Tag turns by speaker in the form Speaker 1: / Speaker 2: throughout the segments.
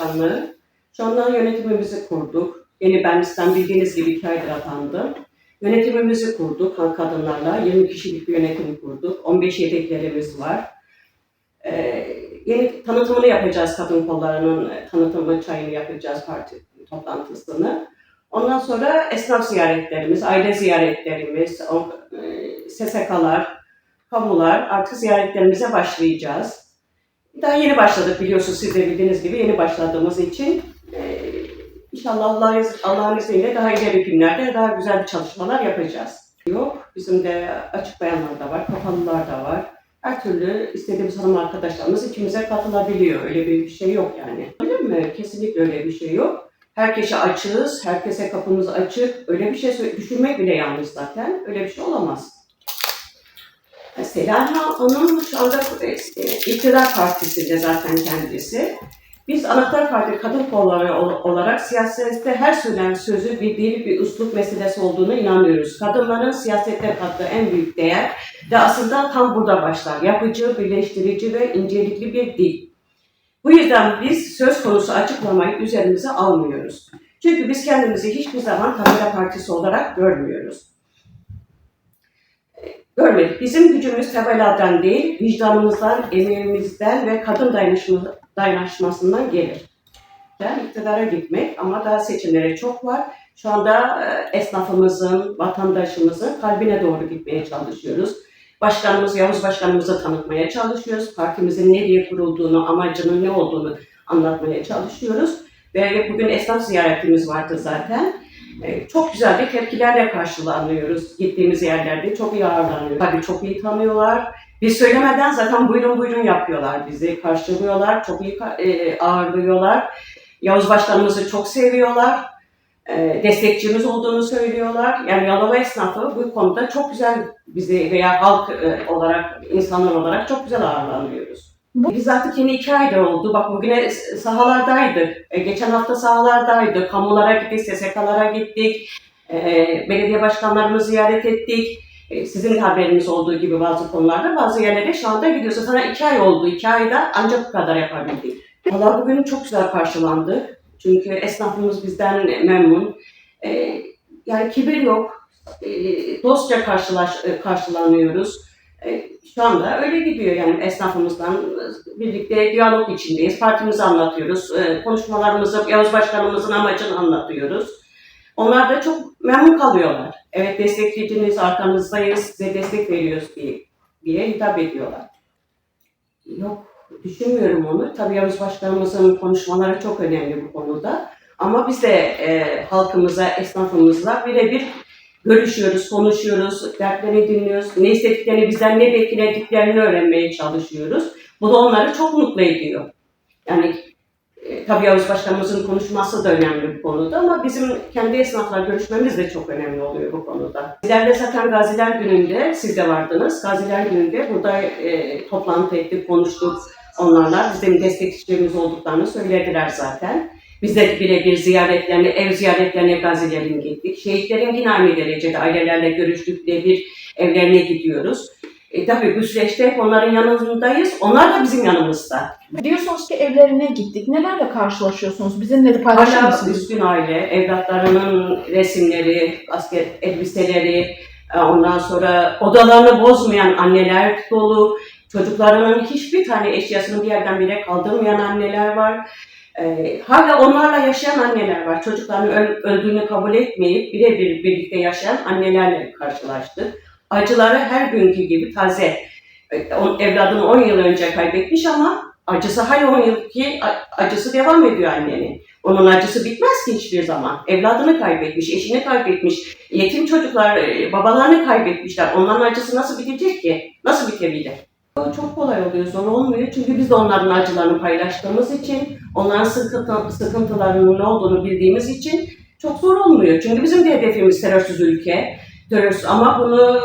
Speaker 1: Başkanlığı. Anda yönetimimizi kurduk. Yeni sizden bildiğiniz gibi iki aydır atandım. Yönetimimizi kurduk kadınlarla. 20 kişilik bir yönetim kurduk. 15 yedeklerimiz var. Ee, yeni tanıtımını yapacağız kadın kollarının e, tanıtımı çayını yapacağız parti toplantısını. Ondan sonra esnaf ziyaretlerimiz, aile ziyaretlerimiz, e, SSK'lar, kamular artık ziyaretlerimize başlayacağız. Daha yeni başladık biliyorsunuz siz de bildiğiniz gibi yeni başladığımız için e, inşallah Allah, Allah'ın izniyle daha ileri günlerde daha güzel çalışmalar yapacağız. Yok bizim de açık bayanlar da var, kapalılar da var. Her türlü istediğimiz hanım arkadaşlarımız ikimize katılabiliyor. Öyle bir şey yok yani. Öyle mi? Kesinlikle öyle bir şey yok. Herkese açığız, herkese kapımız açık. Öyle bir şey düşünmek bile yanlış zaten. Öyle bir şey olamaz. Selaha Hanım şu anda e, iktidar partisinde zaten kendisi. Biz Anahtar Parti Kadın Kolları ol- olarak siyasette her söylenen sözü bir dil, bir üslup meselesi olduğunu inanıyoruz. Kadınların siyasette kattığı en büyük değer de aslında tam burada başlar. Yapıcı, birleştirici ve incelikli bir dil. Bu yüzden biz söz konusu açıklamayı üzerimize almıyoruz. Çünkü biz kendimizi hiçbir zaman kamera partisi olarak görmüyoruz. Görmedik. Bizim gücümüz tabeladan değil, vicdanımızdan, emeğimizden ve kadın dayanışma, dayanışmasından gelir. Yani iktidara gitmek ama daha seçimlere çok var. Şu anda e, esnafımızın, vatandaşımızın kalbine doğru gitmeye çalışıyoruz. Başkanımız, Yavuz Başkanımızı tanıtmaya çalışıyoruz. Partimizin nereye kurulduğunu, amacının ne olduğunu anlatmaya çalışıyoruz. Ve bugün esnaf ziyaretimiz vardı zaten. Ee, Çok güzel de tepkilerle karşılanıyoruz. Gittiğimiz yerlerde çok iyi ağırlanıyoruz. Tabii çok iyi tanıyorlar. Biz söylemeden zaten buyurun buyurun yapıyorlar bizi. Karşılıyorlar, çok iyi e, ağırlıyorlar. Yavuz Başkanımızı çok seviyorlar. E, destekçimiz olduğunu söylüyorlar. Yani Yalova esnafı bu konuda çok güzel bizi veya halk e, olarak, insanlar olarak çok güzel ağırlanıyoruz. Biz artık yeni iki aydır oldu. Bak bugüne sahalardaydık. E, geçen hafta sahalardaydık. Kamulara gittik, SSK'lara gittik. E, belediye başkanlarımızı ziyaret ettik. E, sizin de haberiniz olduğu gibi bazı konularda bazı yerlere şu anda gidiyoruz. Zaten iki ay oldu. iki ayda ancak bu kadar yapabildik. Valla bugün çok güzel karşılandık. Çünkü esnafımız bizden memnun. E, yani kibir yok. E, dostça karşılaş, e, karşılanıyoruz. E, şu anda öyle gidiyor yani esnafımızdan birlikte diyalog içindeyiz. Partimizi anlatıyoruz. E, konuşmalarımızı Yavuz Başkanımızın amacını anlatıyoruz. Onlar da çok memnun kalıyorlar. Evet destekleyiciniz, arkanızdayız, size destek veriyoruz diye, diye hitap ediyorlar. Yok, düşünmüyorum onu. Tabii Yavuz Başkanımızın konuşmaları çok önemli bu konuda. Ama biz de e, halkımıza, esnafımızla birebir görüşüyoruz, konuşuyoruz, dertlerini dinliyoruz. Ne istediklerini, bizden ne beklediklerini öğrenmeye çalışıyoruz. Bu da onları çok mutlu ediyor. Yani e, tabii Yavuz Başkanımızın konuşması da önemli bu konuda ama bizim kendi esnafla görüşmemiz de çok önemli oluyor bu konuda. Sizlerle zaten Gaziler Günü'nde, siz de vardınız. Gaziler Günü'nde burada e, toplantı ettik, konuştuk onlarla. Bizim destekçilerimiz olduklarını söylediler zaten. Biz de birebir ziyaretlerine, ev ziyaretlerine gazilerin gittik. Şehitlerin yine aynı derecede ailelerle görüştük, birebir evlerine gidiyoruz. E, tabii bu süreçte hep onların yanındayız. Onlar da bizim yanımızda.
Speaker 2: Diyorsunuz ki evlerine gittik. Nelerle karşılaşıyorsunuz? Bizimle de paylaşır mısınız?
Speaker 1: üzgün aile, evlatlarının resimleri, asker elbiseleri, e, ondan sonra odalarını bozmayan anneler dolu, çocuklarının hiçbir tane eşyasını bir yerden bir yere kaldırmayan anneler var. E, hala onlarla yaşayan anneler var. Çocuklarının öl- öldüğünü kabul etmeyip birebir birlikte yaşayan annelerle karşılaştık. Acıları her günkü gibi taze. E, on- Evladını 10 yıl önce kaybetmiş ama acısı hala 10 yıl ki a- acısı devam ediyor annenin. Onun acısı bitmez ki hiçbir zaman. Evladını kaybetmiş, eşini kaybetmiş, yetim çocuklar e, babalarını kaybetmişler. Onların acısı nasıl bitecek ki? Nasıl bitebilir? Çok kolay oluyor, zor olmuyor. Çünkü biz de onların acılarını paylaştığımız için, onların sıkıntı, sıkıntılarının ne olduğunu bildiğimiz için çok zor olmuyor. Çünkü bizim de hedefimiz terörsüz ülke. Terörsüz ama bunu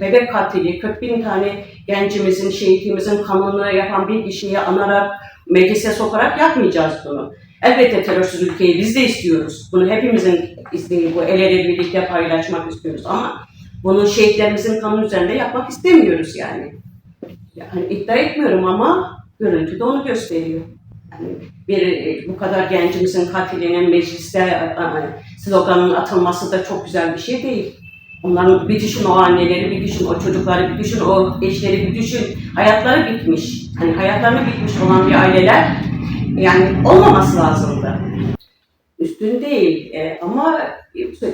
Speaker 1: bebek katili, 40 bin tane gencimizin, şehitimizin kanını yapan bir kişiyi anarak, meclise sokarak yapmayacağız bunu. Elbette terörsüz ülkeyi biz de istiyoruz. Bunu hepimizin isteği bu. El ele birlikte paylaşmak istiyoruz ama bunu şehitlerimizin kanı üzerinde yapmak istemiyoruz yani. Yani iddia etmiyorum ama görüntü de onu gösteriyor. Yani bir e, bu kadar gencimizin katilinin mecliste e, sloganın atılması da çok güzel bir şey değil. Onların bir düşün o anneleri, bir düşün o çocukları, bir düşün o eşleri, bir düşün. Hayatları bitmiş. Hani hayatlarını bitmiş olan bir aileler yani olmaması lazımdı. Üstün değil e, ama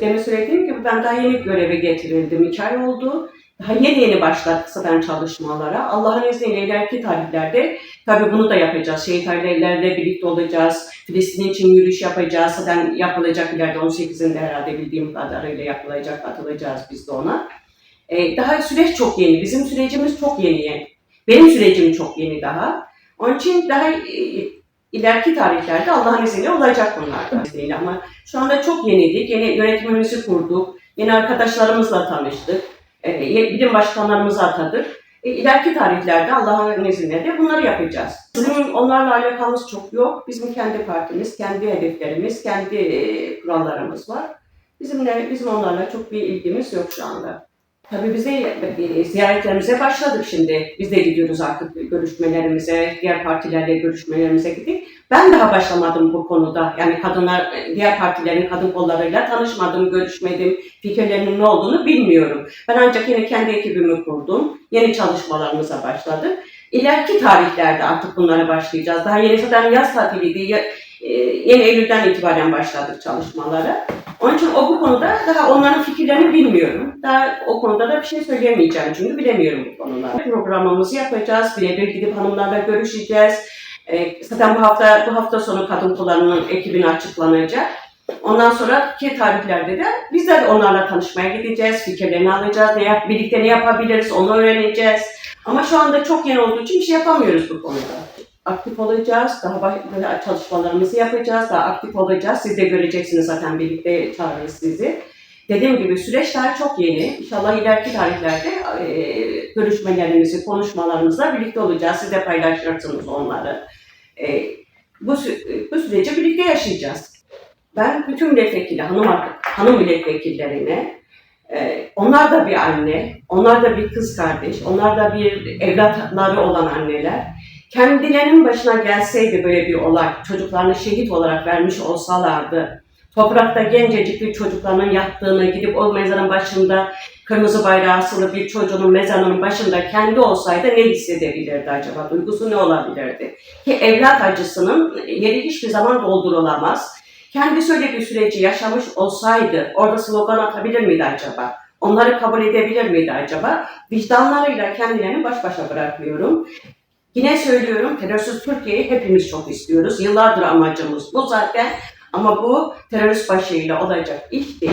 Speaker 1: demin söylediğim gibi ben daha yeni göreve getirildim. İki ay oldu. Daha yeni yeni başladık zaten çalışmalara. Allah'ın izniyle ileriki tarihlerde tabii bunu da yapacağız. Şehit birlikte olacağız. Filistin için yürüyüş yapacağız. Zaten yapılacak ileride 18'inde herhalde bildiğim kadarıyla yapılacak. Katılacağız biz de ona. Ee, daha süreç çok yeni. Bizim sürecimiz çok yeni. Benim sürecim çok yeni daha. Onun için daha e, ileriki tarihlerde Allah'ın izniyle olacak bunlar izniyle. Ama şu anda çok yeniydik. Yeni yönetimimizi kurduk. Yeni arkadaşlarımızla tanıştık. E, bilim başkanlarımızı atadık. E, ileriki tarihlerde Allah'ın izniyle de bunları yapacağız. Bizim onlarla alakamız çok yok. Bizim kendi partimiz, kendi hedeflerimiz, kendi e, kurallarımız var. Bizimle, bizim onlarla çok bir ilgimiz yok şu anda. Tabii bize ziyaretlerimize başladık şimdi. Biz de gidiyoruz artık görüşmelerimize, diğer partilerle görüşmelerimize gittik. Ben daha başlamadım bu konuda. Yani kadınlar, diğer partilerin kadın kollarıyla tanışmadım, görüşmedim, fikirlerinin ne olduğunu bilmiyorum. Ben ancak yine kendi ekibimi kurdum. Yeni çalışmalarımıza başladık. İleriki tarihlerde artık bunlara başlayacağız. Daha yeni zaten yaz tatiliydi. E, Yeni Eylül'den itibaren başladık çalışmalara. Onun için o bu konuda daha onların fikirlerini bilmiyorum. Daha o konuda da bir şey söyleyemeyeceğim çünkü bilemiyorum bu konuları. Programımızı yapacağız. Birebir gidip hanımlarla görüşeceğiz. Ee, zaten bu hafta bu hafta sonu kadın kollarının ekibini açıklanacak. Ondan sonraki tarihlerde de bizler de onlarla tanışmaya gideceğiz. Fikirlerini alacağız. Ne yap, birlikte ne yapabiliriz onu öğreneceğiz. Ama şu anda çok yeni olduğu için bir şey yapamıyoruz bu konuda. Aktif olacağız. Daha daha çalışmalarımızı yapacağız. Daha aktif olacağız. Siz de göreceksiniz zaten birlikte çağırırız sizi. Dediğim gibi süreç daha çok yeni. İnşallah ileriki tarihlerde e, görüşmelerimizi, konuşmalarımızla birlikte olacağız. Siz de paylaşırsınız onları. E, bu, sü- bu süreci birlikte yaşayacağız. Ben bütün milletvekili, hanım, hanım milletvekillerine, e, onlar da bir anne, onlar da bir kız kardeş, onlar da bir evlatları olan anneler. Kendilerinin başına gelseydi böyle bir olay, çocuklarını şehit olarak vermiş olsalardı, toprakta gencecik bir çocuklarının yattığını, gidip o mezarın başında kırmızı bayrağı asılı bir çocuğun mezarının başında kendi olsaydı ne hissedebilirdi acaba? Duygusu ne olabilirdi? Ki evlat acısının yeri hiçbir zaman doldurulamaz. Kendisi öyle bir süreci yaşamış olsaydı orada slogan atabilir miydi acaba? Onları kabul edebilir miydi acaba? Vicdanlarıyla kendilerini baş başa bırakıyorum. Yine söylüyorum terörsüz Türkiye'yi hepimiz çok istiyoruz. Yıllardır amacımız bu zaten. Ama bu terörist başıyla olacak iş değil.